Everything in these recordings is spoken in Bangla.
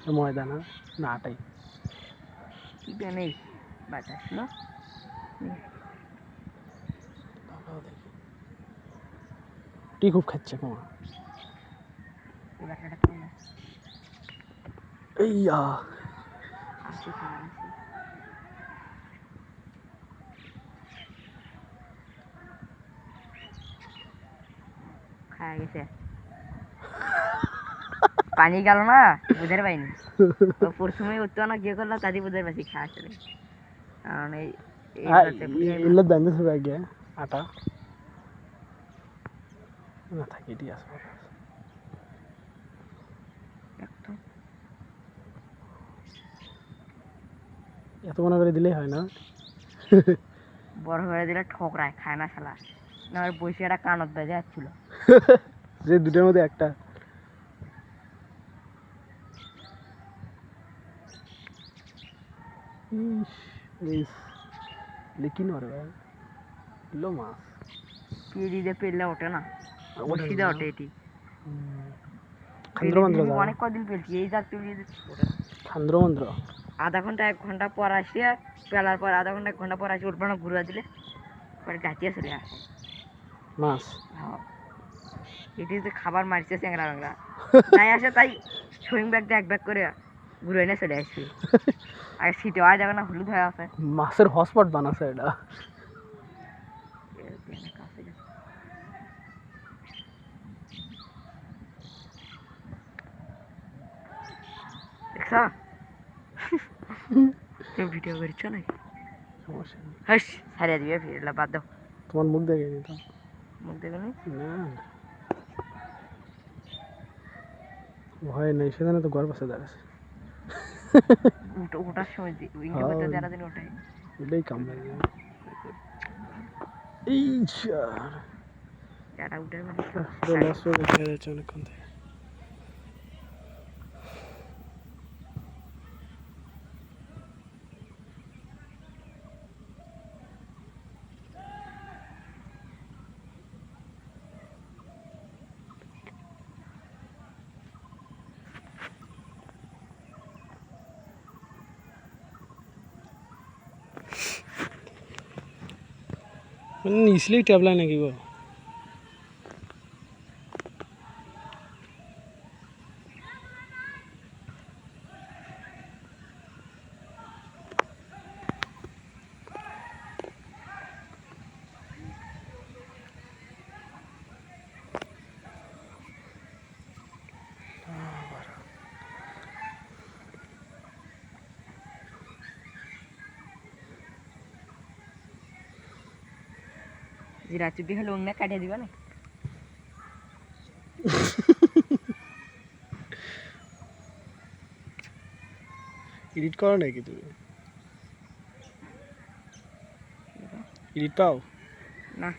ময়দা না আটাই কি নেই বাতাস না? টি খুব খাচ্ছে তোমার এই বাটাটা কম না এই আ আসি খাবার আসি খাওয়া গেছে? পানি গেল না বুঝতে পাইনি। প্রথমে উঠতো না গিয়ে করলাম তাদের বুঝতে পারছি খা আসলে কারণ এই ইল্লত ব্যান্ডেজ হয়ে গিয়ে আটা। না থাকি দিয়ে আসব এত মনে করে দিলেই হয় না? বড় করে দিলে ঠোকরায় খায় না শালা না বসে একটা কানত বেজে যাচ্ছিল যে দুটোর মধ্যে একটা। ইস, লেকিন লো মাছ। পেলে ওঠে না। ওঠে এটি। অনেক কদিন পেলছি এই আধা ঘণ্টা এক ঘণ্টা পর আসিয়া পেলার পর আধা ঘণ্টা এক ঘণ্টা পর আসি উঠবে না ঘুরে দিলে পরে গাছিয়ে চলে আসে মাছ। হ্যাঁ। এটি তো খাবার মারছে চ্যাংরা ব্যাংরা তাই আসে তাই সুইং ব্যাগ এক ব্যাগ করে ঘুরে এনে চলে আসবি। আর সিটে হয় যাবে না হলুদ হয়ে আছে। মাছের হটস্পট বানাছে এটা। দেখছ? তুমি ভিডিও করছ নাকি? হাস ছাড়িয়ে দিবে ফিরলা বাদ দাও। তোমার মুখ দেখে নিতাম মুখ দেখে না? ভয় নেই সেখানে তো গর্ব দাঁড়াছে উঠো ওঠার সময় দি উইংটা করতে হ্যাঁ। যারা দিন ওঠাই এটাই কাম লাগে এই চার যারা উঠে মানে পুরো লস হয়ে দেখা যাচ্ছে অনেকক্ষণ থেকে মানে নিচলেই ট্যাবলাই নাকি গো জিরা চুটি হলে অন্য কাটিয়ে দিবা না এডিট করো নাকি তুমি এডিট পাও না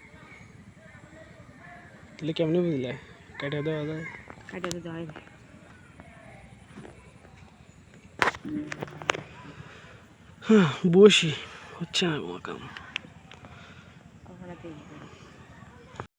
তাহলে কেমনি বুঝলে কাটা দেওয়া যায় কাটিয়ে দিতে হয় বসি হচ্ছে না আমার কাম